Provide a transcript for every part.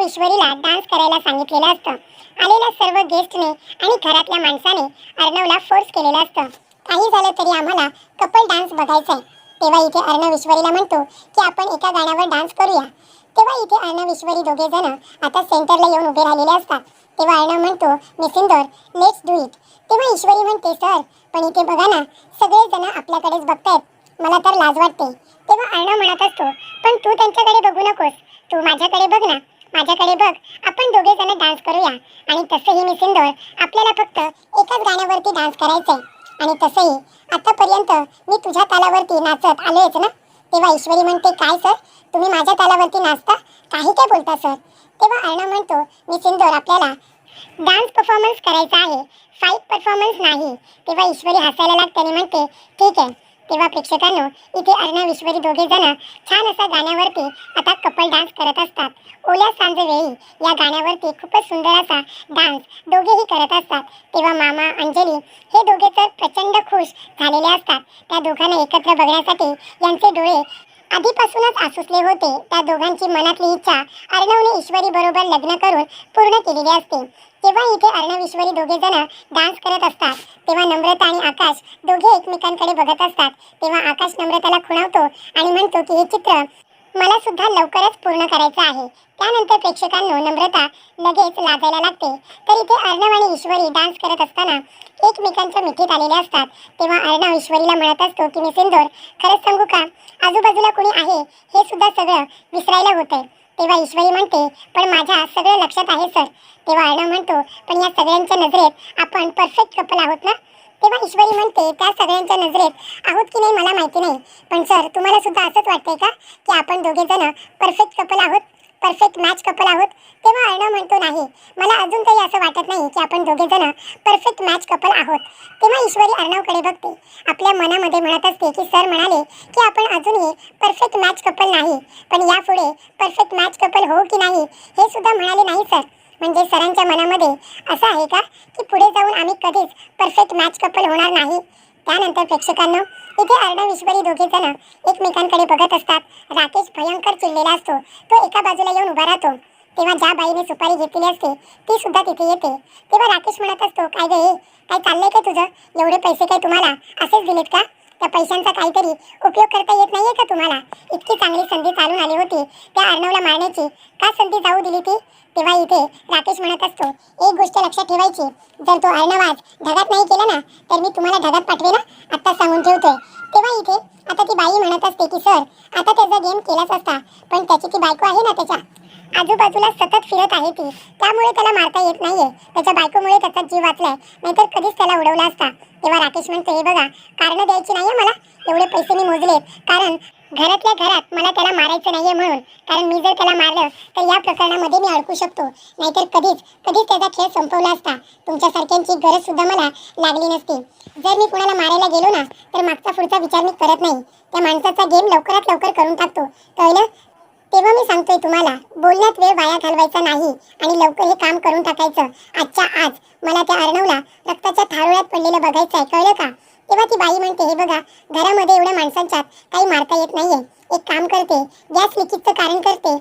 Arnav ईश्वरीला dance करायला सांगितलेलं असतं. आलेल्या सर्व गेस्टने आणि घरातल्या माणसाने अर्णवला फोर्स केलेलं असतं. काही झालं तरी आम्हाला कपल डान्स बघायचा आहे तेव्हा इथे अर्णव ईश्वरीला म्हणतो की आपण एका गाण्यावर डान्स करूया. तेव्हा इथे अर्णव ईश्वरी दोघे जण आता सेंटरला येऊन उभे राहिलेले असतात. तेव्हा अर्णव म्हणतो मी लेट्स डू इट तेव्हा ईश्वरी म्हणते सर पण इथे बघा ना सगळेजण आपल्याकडेच बघतायत. मला तर लाज वाटते. तेव्हा अर्णव म्हणत असतो पण तू त्यांच्याकडे बघू नकोस. तू माझ्याकडे बघ ना. माझ्याकडे बघ आपण दोघे जण डान्स करूया. आणि तसंही मी सिंदोर आपल्याला फक्त एकाच गाण्यावरती डान्स करायचंय. आणि तसंही आतापर्यंत मी तुझ्या तालावरती नाचत आलोयच ना? तेव्हा ईश्वरी म्हणते काय सर? तुम्ही माझ्या तालावरती नाचता? काही काय बोलता सर? तेव्हा अर्णा म्हणतो मी सिंदोर आपल्याला डान्स परफॉर्मन्स करायचा आहे. फाईट परफॉर्मन्स नाही. तेव्हा ईश्वरी हसायला लागते आणि म्हणते ठीक आहे तेव्हा प्रेक्षकांनो इथे अर्णव ईश्वरी दोघे जण छान असा गाण्यावरती आता कपल डान्स करत असतात. ओल्या सांजवेळी या गाण्यावरती खूपच सुंदर असा डान्स दोघेही करत असतात. तेव्हा मामा अंजली हे दोघे तर प्रचंड खुश झालेले असतात. त्या दोघांना एकत्र बघण्यासाठी यांचे डोळे आधीपासूनच आसुसले होते. त्या दोघांची मनातली इच्छा अर्णवने ईश्वरी बरोबर लग्न करून पूर्ण केलेली असते. तेव्हा इथे अर्णव ईश्वरी दोघे जण डान्स करत असतात तेव्हा नम्रता आणि आकाश दोघे एकमेकांकडे बघत असतात. तेव्हा आकाश नम्रताला खुणावतो आणि म्हणतो की हे चित्र मला सुद्धा लवकरच पूर्ण करायचं आहे. त्यानंतर प्रेक्षकांनो नम्रता लगेच लाजायला लागते. तर इथे अर्णव आणि ईश्वरी डान्स करत असताना एकमेकांच्या मिठीत आलेले असतात. तेव्हा अर्णव ईश्वरीला म्हणत असतो की मी सिंदूर खरंच सांगू का? आजूबाजूला कोणी आहे? हे सुद्धा सगळं विसरायला होतंय. तेव्हा ईश्वरी म्हणते पण माझ्या सगळं लक्षात आहे सर. तेव्हा अर्णव म्हणतो पण या सगळ्यांच्या नजरेत आपण परफेक्ट कपल आहोत ना? तेव्हा ईश्वरी म्हणते त्या सगळ्यांच्या नजरेत आहोत की नाही मला माहिती नाही. पण सर तुम्हाला सुद्धा असंच वाटतंय का की आपण दोघे जण परफेक्ट कपल आहोत? परफेक्ट मॅच कपल आहोत तेव्हा अर्णव म्हणतो नाही. मला अजून काही असं वाटत नाही की आपण दोघे जण परफेक्ट मॅच कपल आहोत. तेव्हा ईश्वरी अर्णवकडे बघते. आपल्या मनामध्ये म्हणत असते की सर म्हणाले की आपण अजूनही परफेक्ट मॅच कपल नाही पण यापुढे परफेक्ट मॅच कपल हो की नाही हे सुद्धा म्हणाले नाही सर. म्हणजे सरांच्या मनामध्ये असं आहे का की पुढे जाऊन आम्ही कधीच परफेक्ट मॅच कपल होणार नाही? त्यानंतर प्रेक्षकांना इथे अर्णव ईश्वरी दोघे जण एकमेकांकडे बघत असतात. राकेश भयंकर चिडलेला असतो. तो एका बाजूला येऊन उभा राहतो. तेव्हा ज्या बाईने सुपारी घेतलेली असते ती सुद्धा तिथे येते. तेव्हा राकेश म्हणत असतो काय गे हे? काय चाललंय का तुझं? एवढे पैसे काय तुम्हाला? असेच दिलेत का? त्या पैशांचा काहीतरी उपयोग करता येत नाहीये का तुम्हाला? इतकी चांगली संधी चालून आली होती त्या अर्णवला मारण्याची. का संधी जाऊ दिली ती? तेव्हा इथे राकेश म्हणत असतो एक गोष्ट लक्षात ठेवायची जर तो अर्णव आज ढगात नाही केला ना तर मी तुम्हाला ढगात पाठवे ना आत्ता सांगून ठेवतोय. तेव्हा इथे आता ती बाई म्हणत असते की सर आता त्याचा गेम केलाच असता पण त्याची ती बायको आहे ना त्याच्या आजूबाजूला सतत फिरत आहे ती. त्यामुळे त्याला मारता येत नाहीये. त्याच्या बायकोमुळे त्याचा जीव वाचलाय. नाहीतर कधीच त्याला उडवला असता. तेव्हा राकेश म्हणतो हे बघा कारण द्यायची नाहीये मला? एवढे पैसे मी मोजलेत कारण घरातल्या घरात मला त्याला मारायचं नाहीये म्हणून. कारण मी जर त्याला मारलं तर या प्रकरणामध्ये मी अडकू शकतो. नाहीतर कधीच कधीच त्याचा खेळ संपवला असता. तुमच्यासारख्यांची गरज सुद्धा मला लागली नसती. जर मी कुणाला मारायला गेलो ना तर मागचा पुढचा विचार मी करत नाही. त्या माणसाचा गेम लवकरात लवकर करून टाकतो. कळलं तेव्हा मी सांगतोय तुम्हाला बोलण्यात वेळ वाया घालवायचा नाही आणि लवकर हे काम करून टाकायचं. आजच्या आज मला त्या अर्णवला रक्ताच्या थारोळ्यात पडलेलं बघायचं आहे कळलं का? तेव्हा ती बाई म्हणते हे बघा घरामध्ये एवढ्या माणसांच्यात काही मारता येत नाहीये. एक काम करते गॅस लिकेजचं कारण करते.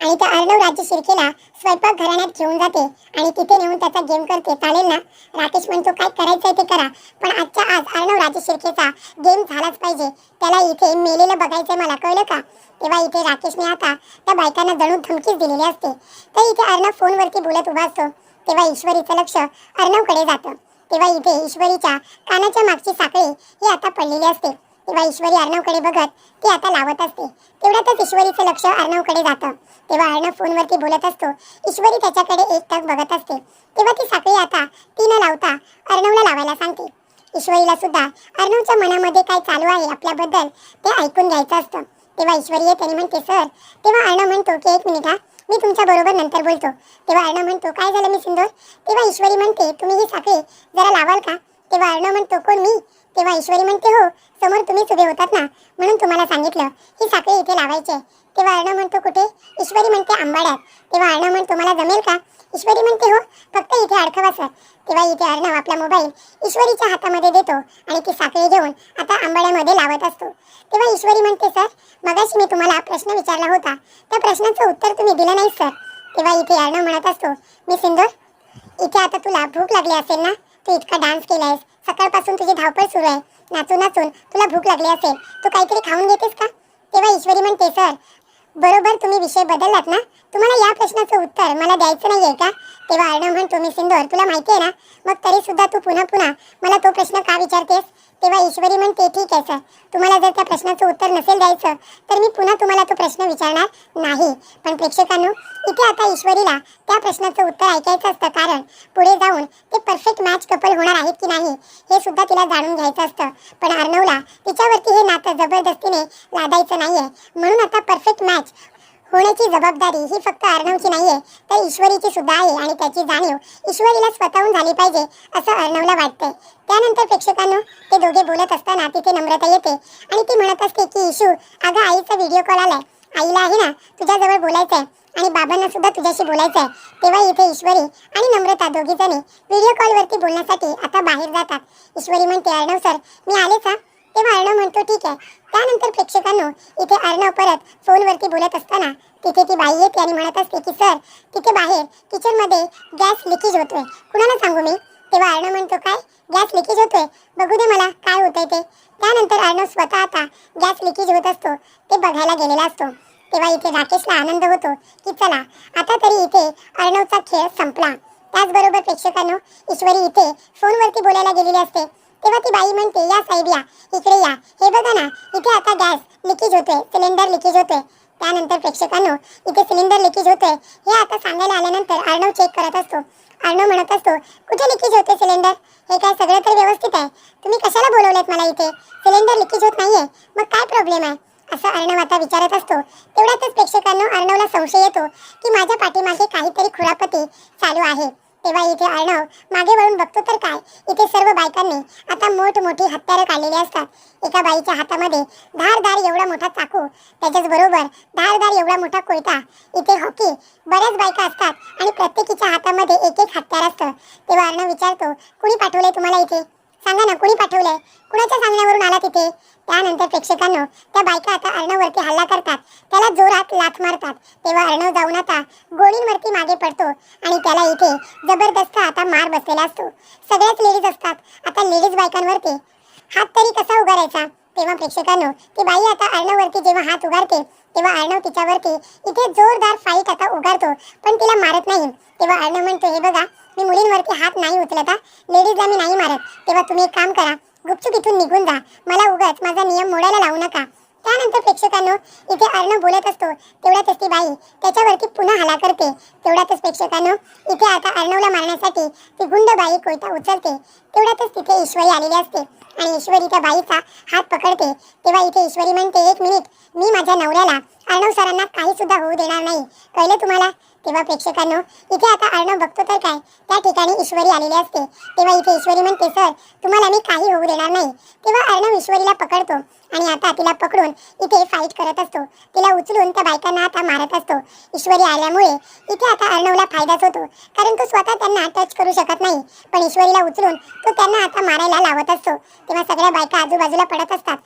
आणि त्या अर्णव राज्य शिर्केला स्वयंपाक घराण्यात घेऊन जाते आणि तिथे नेऊन त्याचा गेम करते. चालेल ना? राकेश म्हणतो काय करायचंय ते करा. पण आजच्या आज अर्णव राज्य शिर्केचा गेम झालाच पाहिजे. त्याला इथे मेलेलं बघायचंय मला कळलं का? तेव्हा इथे राकेशने आता त्या बायकांना जणू धमकीच दिलेली असते. तर इथे अर्णव फोनवरती बोलत उभा असतो. तेव्हा ईश्वरीचं लक्ष अर्णवकडे जातं. तेव्हा इथे ईश्वरीच्या कानाच्या मागची साखळी ही आता पडलेली असते. तेव्हा ईश्वरी अर्णवकडे बघत ती आता लावत असते. तेवढ्यातच ईश्वरीचं लक्ष अर्णवकडे जातं. तेव्हा अर्णव फोनवरती बोलत असतो. ईश्वरी त्याच्याकडे एक टक बघत असते. तेव्हा ती साखळी आता ती न लावता अर्णवला लावायला सांगते. ईश्वरीला सुद्धा अर्णवच्या मनामध्ये काय चालू आहे आपल्याबद्दल ते ऐकून घ्यायचं असतं. तेव्हा ईश्वरी येते आणि म्हणते सर तेव्हा अर्णव म्हणतो की एक मिनिट हा मी तुमच्या बरोबर नंतर बोलतो. तेव्हा अर्णव म्हणतो काय झालं मी सिंदूर तेव्हा ईश्वरी म्हणते तुम्ही ही साखळी जरा लावाल का? तेव्हा अर्णव म्हणतो कोण मी? तेव्हा ईश्वरी म्हणते हो समोर तुम्हीच उभे होतात ना? म्हणून तुम्हाला सांगितलं ही साखळी इथे लावायची आहे. तेव्हा अर्णव म्हणतो कुठे? ईश्वरी म्हणते आंबाड्यात. तेव्हा अर्णव म्हण तुम्हाला जमेल का? ईश्वरी म्हणते हो फक्त इथे अडकवा सर. तेव्हा इथे अर्णव आपला मोबाईल ईश्वरीच्या हातामध्ये देतो आणि ती साखळी घेऊन आता आंबाड्यामध्ये लावत असतो. तेव्हा ईश्वरी म्हणते सर मगाशी मी तुम्हाला प्रश्न विचारला होता. त्या प्रश्नाचं उत्तर तुम्ही दिलं नाही सर. तेव्हा इथे अर्णव म्हणत असतो मी सिंदूर इथे आता तुला भूक लागली असेल ना? तू इतका डान्स केलायस. सकाळपासून तुझी धावपळ सुरू आहे. नाचून नाचून तुला भूक लागली असेल तू काहीतरी खाऊन घेतेस का? तेव्हा ईश्वरी म्हणते सर बरोबर तुम्ही विषय बदललात ना? तुम्हाला या प्रश्नाचं उत्तर मला द्यायचं नाही आहे का? तेव्हा अर्णव म्हणतो मी सिंदोर तुला माहिती आहे ना? मग तरी सुद्धा तू पुन्हा पुन्हा मला तो प्रश्न का विचारतेस? तेव्हा ईश्वरी म्हणते ठीक आहे सर तुम्हाला जर त्या प्रश्नाचं उत्तर नसेल द्यायचं तर मी पुन्हा तुम्हाला तो प्रश्न विचारणार नाही. पण प्रेक्षकांनो इथे आता ईश्वरीला त्या प्रश्नाचं उत्तर ऐकायचं असतं कारण पुढे जाऊन ते परफेक्ट मॅच कपल होणार आहेत की नाही हे सुद्धा तिला जाणून घ्यायचं असतं. पण अर्णवला तिच्यावरती हे नातं जबरदस्तीने लादायचं नाही म्हणून आता परफेक्ट मॅच होण्याची जबाबदारी ही फक्त अर्णवची नाहीये तर ईश्वरीची सुद्धा आहे आणि त्याची जाणीव ईश्वरीला स्वतःहून झाली पाहिजे असं अर्णवला वाटतंय. त्यानंतर प्रेक्षकांनो ते दोघे बोलत असताना तिथे नम्रता येते आणि ती म्हणत असते की इशू अगं आईचा व्हिडिओ कॉल आलाय. आईला आहे ना तुझ्याजवळ बोलायचं आहे आणि बाबांना सुद्धा तुझ्याशी बोलायचं आहे तेव्हा इथे ईश्वरी आणि नम्रता दोघी जणी व्हिडिओ कॉलवरती बोलण्यासाठी आता बाहेर जातात. ईश्वरी म्हणते अर्णव सर मी आलेच हा तेव्हा अर्णव म्हणतो ठीक आहे. त्यानंतर प्रेक्षकांनो इथे अर्णव परत फोनवरती बोलत असताना तिथे ती बाई येते आणि म्हणत असते की सर तिथे बाहेर किचनमध्ये गॅस लिकेज होतोय. कुणाला सांगू मी? तेव्हा अर्णव म्हणतो काय? गॅस लिकेज होतोय? बघू दे मला काय होतंय ते. त्यानंतर अर्णव स्वतः आता गॅस लिकेज होत असतो ते बघायला गेलेला असतो. तेव्हा इथे राकेशला आनंद होतो की चला आता तरी इथे अर्णवचा खेळ संपला. त्याचबरोबर प्रेक्षकांनो ईश्वरी इथे फोनवरती बोलायला गेलेली असते. तेव्हा ती बाई म्हणते या साहेब या इकडे या. हे बघा ना इथे आता गॅस लिकेज होतोय सिलेंडर लिकेज होतोय. त्यानंतर प्रेक्षकांनो इथे सिलेंडर लिकेज होतोय. हे आता सांगायला आल्यानंतर अर्णव चेक करत असतो. अर्णव म्हणत असतो कुठे लिकेज होते सिलेंडर? हे काय सगळं तर व्यवस्थित आहे. तुम्ही कशाला बोलवलेत मला इथे? सिलेंडर लिकेज होत नाहीये. मग काय प्रॉब्लेम आहे? असं अर्णव आता विचारत असतो. तेवढ्यातच प्रेक्षकांनो अर्णवला संशय येतो की माझ्या पाठीमागे काहीतरी खुरापती चालू आहे. तेव्हा इथे अर्णव मागे वळून बघतो तर काय? इथे सर्व बायकांनी आता मोठमोठी हत्यारं काढलेली असतात. एका बाईच्या हातामध्ये धारदार एवढा मोठा चाकू त्याच्याच बरोबर धारदार एवढा मोठा कोयता इथे हो हॉकी बऱ्याच बायका असतात आणि प्रत्येकीच्या हातामध्ये एक एक हत्यार असतं. तेव्हा अर्णव विचारतो कुणी पाठवलंय तुम्हाला इथे? सांगा ना कुणी पाठवलंय? कुणाच्या सांगण्यावरून आला तिथे त्यानंतर प्रेक्षकांनो त्या बायका आता अर्णववरती हल्ला करतात. त्याला जोरात लाथ मारतात. तेव्हा अर्णव जाऊन आता गोळींवरती मागे पडतो आणि त्याला इथे जबरदस्त आता मार बसलेला असतो. सगळ्याच लेडीज असतात. आता लेडीज बायकांवरती हात तरी कसा उगारायचा? तेव्हा प्रेक्षकांनो ती बाई आता अर्णववरती जेव्हा हात उगारते तेव्हा अर्णव तिच्यावरती इथे जोरदार फाईट आता उगारतो. पण तिला मारत नाही. तेव्हा अर्णव म्हणतो हे बघा मी मुलींवरती हात नाही उचलत लेडीजला मी नाही मारत. तेव्हा तुम्ही एक काम करा गुपचूप इथून निघून जा. मला उगाच माझा नियम मोडायला लावू नका. त्यानंतर प्रेक्षकांनो इथे अर्णव बोलत असतो तेवढ्यातच ती बाई त्याच्यावरती पुन्हा हल्ला करते. तेवढ्यातच प्रेक्षकांनो इथे आता अर्णवला मारण्यासाठी ती गुंड बाई कोयता उचलते. तेवढ्यातच तिथे ईश्वरी आलेली असते आणि ईश्वरी त्या बाईचा हात पकडते. तेव्हा इथे ईश्वरी म्हणते एक मिनिट मी माझ्या नवऱ्याला अर्णव सरांना काही सुद्धा होऊ देणार नाही. कळलं तुम्हाला? तेव्हा प्रेक्षकांनो इथे आता अर्णव बघतो तर काय? त्या ठिकाणी ईश्वरी आलेली असते. तेव्हा इथे ईश्वरी म्हणते सर तुम्हाला मी काही होऊ देणार नाही. तेव्हा अर्णव ईश्वरीला पकडतो आणि आता तिला पकडून इथे फाईट करत असतो. तिला उचलून त्या बायकांना आता मारत असतो. ईश्वरी आल्यामुळे इथे आता अर्णवला फायदाच होतो. कारण तो स्वतः त्यांना टच करू शकत नाही. पण ईश्वरीला उचलून तो त्यांना आता मारायला लावत असतो. तेव्हा सगळ्या बायका आजूबाजूला पडत असतात.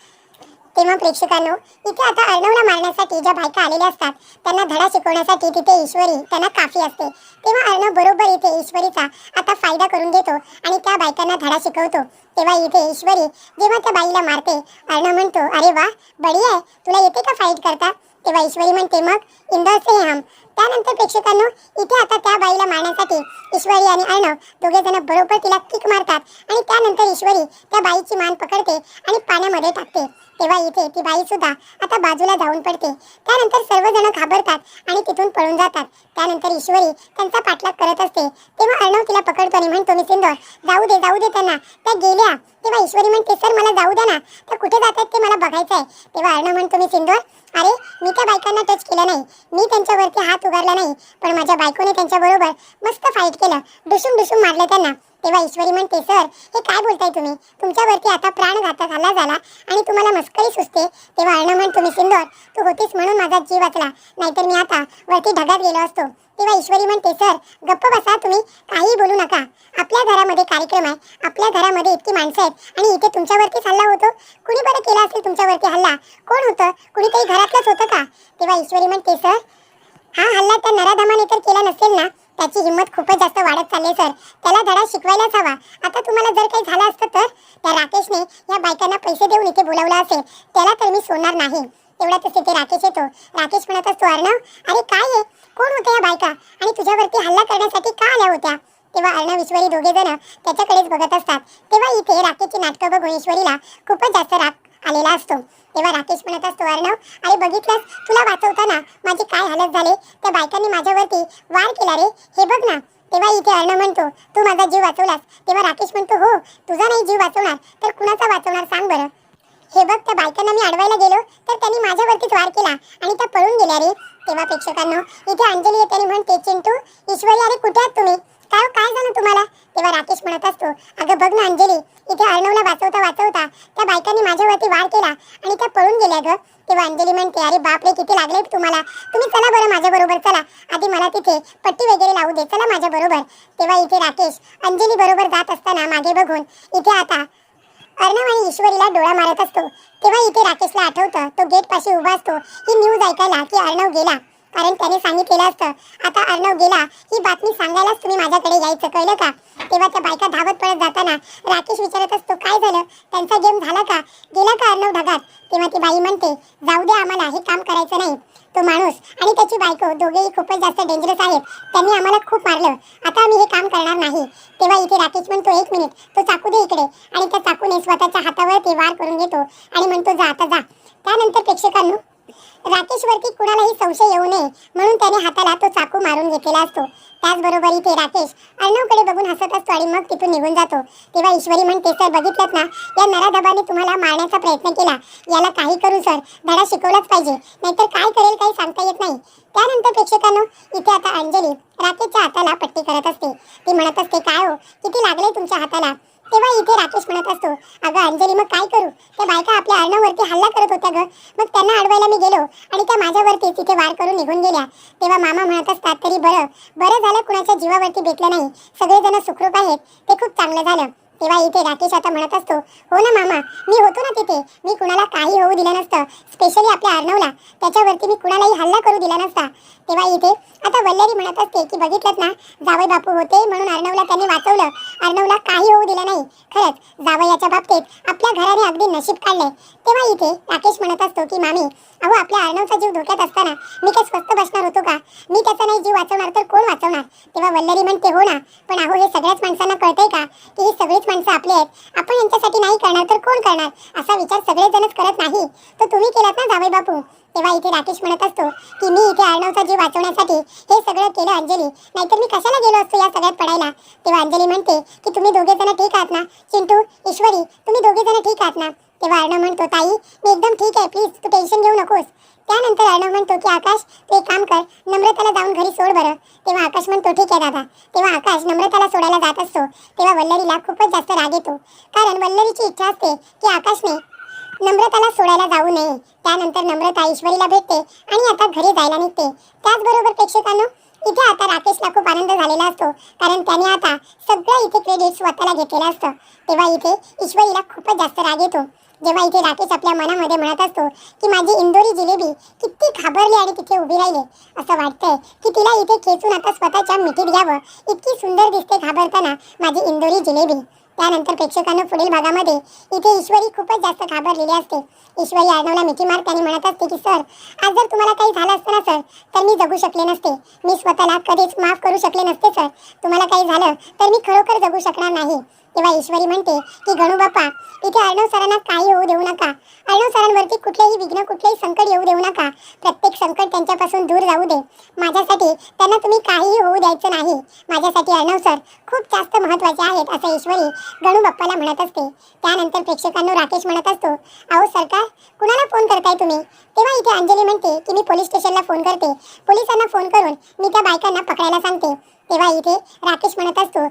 तेव्हा प्रेक्षकांनो इथे आता अर्णवला मारण्यासाठी ज्या बायका आलेल्या असतात त्यांना धडा शिकवण्यासाठी तिथे ईश्वरी त्यांना काफी असते. तेव्हा अर्णव बरोबर इथे ईश्वरीचा आता फायदा करून घेतो आणि त्या बायकांना धडा शिकवतो. तेव्हा इथे ईश्वरी जेव्हा त्या बाईला मारते अर्णव म्हणतो अरे वा बढिया आहे तुला येते का फाईट करता? तेव्हा ईश्वरी म्हणते मग इंदौर से हम त्यानंतर प्रेक्षकांनो इथे आता त्या बाईला मारण्यासाठी ईश्वरी आणि अर्णव दोघे जण बरोबर तिला किक मारतात आणि त्यानंतर ईश्वरी त्या बाईची मान पकडते आणि पाण्यामध्ये टाकते. तेव्हा इथे ती बाई सुद्धा आता बाजूला जाऊन पडते. त्यानंतर सर्वजण घाबरतात आणि तिथून पळून जातात. त्यानंतर ईश्वरी त्यांचा पाठलाग करत असते. तेव्हा अर्णव तिला पकडतो आणि म्हणतो मी सिंदोर जाऊ दे जाऊ दे त्यांना. त्या गेल्या. तेव्हा ईश्वरी म्हणते सर मला जाऊ द्या ना. त्या कुठे जातात ते मला बघायचं आहे तेव्हा अर्णव म्हणतो मी सिंदोर. अरे मी त्या बायकांना टच केलं नाही. मी त्यांच्यावरती हात उगारला नाही पण माझ्या बायकोने त्यांच्याबरोबर मस्त फाईट केलं. डुसून डुसून मारलं त्यांना. तेव्हा ईश्वरी म्हणते सर हे काय बोलताय तुम्ही? तुमच्यावरती आता प्राणघातक हल्ला झाला आणि तुम्हाला मस्करी सुचते. तेव्हा अर्ण म्हण तुम्ही सिंदोर तू होतीस म्हणून माझा जीव वाचला. नाहीतर मी आता वरती ढगात गेलो असतो. तेव्हा ईश्वरी म्हणते सर गप्प बसा तुम्ही काहीही बोलू नका. आपल्या घरामध्ये कार्यक्रम आहे. आपल्या घरामध्ये इतकी माणसं आहेत आणि इथे तुमच्यावरतीच हल्ला होतो. कुणी बरं केला असेल तुमच्यावरती हल्ला? कोण होतं? कुणीतरी घरातलंच होतं का? तेव्हा ईश्वरी म्हणते सर हा हल्ला त्या नराधमाने तर केला नसेल ना? त्याची हिंमत खूपच जास्त वाढत चालली सर. त्याला धडा शिकवायलाच हवा. आता तुम्हाला जर काही झालं असतं तर? त्या राकेशने या बायकांना पैसे देऊन इथे बोलावलं असेल त्याला तर मी सोडणार नाही. तेवढ्यातच तिथे राकेश येतो. राकेश म्हणत असतो अर्णव अरे काय आहे कोण होत्या या बायका? आणि तुझ्यावरती हल्ला करण्यासाठी का आल्या होत्या? तेव्हा अर्णव ईश्वरी दोघे जण त्याच्याकडेच बघत असतात. तेव्हा इथे राकेशची नाटकं बघून ईश्वरीला खूपच जास्त राग आलेला असतो. तेव्हा राकेश म्हणत असतो अर्णव अरे बघितलंस? तुला वाचवताना माझी काय हालत झाली? त्या बायकांनी माझ्यावरती वार केला रे. हे बघ ना. तेव्हा इथे अर्णव म्हणतो तू माझा जीव वाचवलास. तेव्हा राकेश म्हणतो हो तुझा नाही जीव वाचवणार तर कुणाचा वाचवणार सांग बरं. हे बघ त्या बायकांना मी अडवायला गेलो तर त्यांनी माझ्यावरतीच वार केला आणि त्या पळून गेल्या रे. तेव्हा प्रेक्षकांनो इथे अंजली येते आणि म्हणते चिंटू ईश्वरी अरे कुठे आहात तुम्ही? काय काय झालं तुम्हाला? तेव्हा राकेश म्हणत असतो अगं बघ ना अंजली इथे अर्णवला वाचवता वाचवता त्या बायकांनी माझ्यावरती वार केला आणि त्या पळून गेल्या ग. तेव्हा अंजली म्हणते अरे बापरे किती लागले तुम्हाला? तुम्ही चला बरं माझ्या बरोबर चला. आधी मला तिथे पट्टी वगैरे लावू दे चला माझ्या बरोबर. तेव्हा इथे राकेश अंजली बरोबर जात असताना मागे बघून इथे आता अर्णव आणि ईश्वरीला डोळा मारत असतो. तेव्हा इथे राकेशला आठवतं तो गेट पाशी उभा असतो. ही न्यूज ऐकायला की अर्णव गेला. कारण त्याने सांगितलेलं असतं. आता अर्णव गेला. ही बातमी सांगायलाच तुम्ही माझ्याकडे यायचं कळलं का? तेव्हा त्या बायका धावत पळत जाताना राकेश विचारत असतो काय झालं? त्यांचा गेम झाला का? गेला का अर्णव ढगात? तेव्हा ती बाई म्हणते जाऊ दे आम्हाला हे काम करायचं नाही. तो माणूस आणि त्याची बायको दोघेही खूपच जास्त डेंजरस आहेत. त्यांनी आम्हाला खूप मारलं. आता आम्ही हे काम करणार नाही. तेव्हा इथे राकेश म्हणतो एक मिनिट तो चाकू दे इकडे. आणि त्या चाकूने स्वतःच्या हातावरती वार करून घेतो आणि म्हणतो जा आता जा. त्यानंतर प्रेक्षकांनो राकेशवरती कुणालाही संशय येऊ नये म्हणून त्याने हाताला तो चाकू मारून घेतलेला असतो. त्याचबरोबर इथे राकेश अर्णवकडे बघून हसत असतो आणि मग तिथून निघून जातो. तेव्हा ईश्वरी म्हणते सर बघितलं ना? या नराधबाने तुम्हाला मारण्याचा प्रयत्न केला. याला काही करू सर. धडा शिकवलाच पाहिजे. नाहीतर काय करेल काही सांगता येत नाही. त्यानंतर प्रेक्षकांनो इथे आता अंजली राकेशच्या हाताला पट्टी करत असते. ती म्हणत असते काय हो? किती लागले तुमच्या हाताला? तेव्हा इथे राकेश म्हणत असतो अगं अंजली मग काय करू? त्या बायका आपल्या अर्णवरती हल्ला करत होत्या ग. मग त्यांना अडवायला मी गेलो आणि त्या माझ्यावरती तिथे वार करून निघून गेल्या. तेव्हा मामा म्हणत असतात तरी बरं बरं झालं कुणाच्या जीवावरती बेतलं नाही. सगळेजण सुखरूप आहेत. ते खूप चांगलं झालं. तेव्हा इथे राकेश आता म्हणत असतो हो ना मामा मी होतो ना तिथे. मी कुणाला काही होऊ दिलं नसतं. स्पेशली आपल्या अर्णवला त्याच्यावरती मी कुणालाही हल्ला करू दिला नसता. तेव्हा इथे आता वल्लरी म्हणत असते की बघितलंच ना जावई बापू होते म्हणून अर्णवला त्याने वाचवलं. अर्णवला काही होऊ दिलं नाही. खरंच जावयाच्या बाबतीत आपल्या घराने अगदी नशीब काढले तेव्हा इथे राकेश म्हणत असतो की मामी अहो आपल्या अर्णवचा जीव धोक्यात असताना मी काय स्वस्त बसणार होतो का? मी त्याचा नाही जीव वाचवणार तर कोण वाचवणार? तेव्हा वल्लरी म्हणते हो ना पण अहो हे सगळ्याच माणसांना कळतंय का की ही सगळीच माणसं आपली आहेत. आपण यांच्यासाठी नाही करणार तर कोण करणार? असा विचार सगळेजणच करत नाही. तर तुम्ही केलात ना जावई बापू? तेव्हा इथे राकेश म्हणत असतो की मी इथे अर्णवचा जीव वाचवण्यासाठी हे सगळं केलं अंजली. नाहीतर मी कशाला गेलो असतो या सगळ्यात पडायला? तेव्हा अंजली म्हणते की तुम्ही दोघे जण ठीक आहात ना? चिंटू ईश्वरी तुम्ही दोघे जण ठीक आहात ना? तेव्हा अर्णव म्हणतो ताई मी एकदम ठीक आहे प्लीज तू टेन्शन घेऊ नकोस. त्यानंतर अर्णव म्हणतो की आकाश तू एक काम कर नम्रताला जाऊन घरी सोड बरं. तेव्हा आकाश म्हणतो ठीक आहे दादा. तेव्हा आकाश नम्रताला सोडायला जात असतो. तेव्हा वल्लरीला खूपच जास्त राग येतो. कारण वल्लरीची इच्छा असते की आकाशने नम्रताला सोडायला जाऊ नये. त्यानंतर नम्रता ईश्वरीला भेटते आणि आता घरी जायला निघते. त्याचबरोबर प्रेक्षकांनो इथे आता राकेशला खूप आनंद झालेला असतो. कारण त्याने आता सगळं इथे क्रेडिट स्वतःला घेतलेलं असतं. तेव्हा इथे ईश्वरीला खूपच जास्त राग येतो. जेव्हा इथे राकेश आपल्या मनामध्ये म्हणत असतो की माझी इंदोरी जिलेबी किती घाबरली आणि तिथे उभी राहिली असं वाटतंय की तिला इथे खेचून आता स्वतःच्या मिठीत घ्यावं. इतकी सुंदर दिसते घाबरताना माझी इंदोरी जिलेबी. त्यानंतर प्रेक्षकांना पुढील भागामध्ये इथे ईश्वरी खूपच जास्त घाबरलेली असते. ईश्वरी अर्णवला मिठी मारते आणि म्हणत असते की सर आज जर तुम्हाला काही झालं असतं ना सर तर मी जगू शकले नसते. मी स्वतःला कधीच माफ करू शकले नसते सर. तुम्हाला काही झालं तर मी खरोखर जगू शकणार नाही. तेव्हा ईश्वरी म्हणते की गणू बाप्पा इथे अर्णव सरांना काही होऊ देऊ नका. अर्णव सरांवरती कुठलेही विघ्न कुठलेही संकट येऊ देऊ नका. प्रत्येक संकट त्यांच्यापासून दूर जाऊ दे. माझ्यासाठी त्यांना तुम्ही काहीही होऊ द्यायचं नाही. माझ्यासाठी अर्णव सर खूप जास्त महत्त्वाचे आहेत असं ईश्वरी गणू बाप्पाला म्हणत असते. त्यानंतर प्रेक्षकांना राकेश म्हणत असतो अहो सरकार कुणाला फोन करताय तुम्ही? तेव्हा इथे अंजली म्हणते की मी पोलीस स्टेशनला फोन करते. पोलिसांना फोन करून मी त्या बायकांना पकडायला सांगते. तेव्हा इथे राकेश म्हणत असतो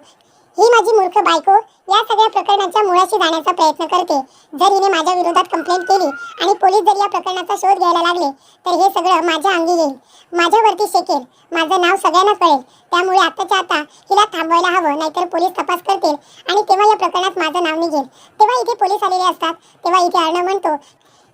ही माझी मूर्ख बायको या सगळ्या प्रकरणाच्या मुळाशी जाण्याचा प्रयत्न करते. जर हिने माझ्या विरोधात कंप्लेंट केली आणि पोलीस जर या प्रकरणाचा शोध घ्यायला लागले तर हे सगळं माझ्या अंगी येईल. माझ्यावरती शेकेल. माझं नाव सगळ्यांना कळेल. त्यामुळे आताच्या आता हिला थांबवायला हवं नाहीतर पोलीस तपास करतील आणि तेव्हा या प्रकरणात माझं नाव निघेल. तेव्हा इथे पोलीस आलेले असतात. तेव्हा इथे अर्णव म्हणतो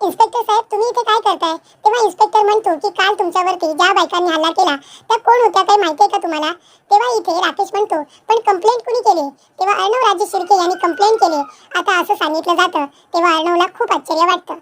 इन्स्पेक्टर साहेब तुम्ही इथे काय करताय? तेव्हा इन्स्पेक्टर म्हणतो की काल तुमच्यावरती ज्या बायकांनी हल्ला केला त्या कोण होत्या काही माहिती आहे का तुम्हाला? तेव्हा इथे राकेश म्हणतो पण कंप्लेंट कुणी केली? तेव्हा अर्णव राजे शिर्के यांनी कंप्लेंट केली. आता असं सांगितलं जातं तेव्हा अर्णवला खूप आश्चर्य वाटतं.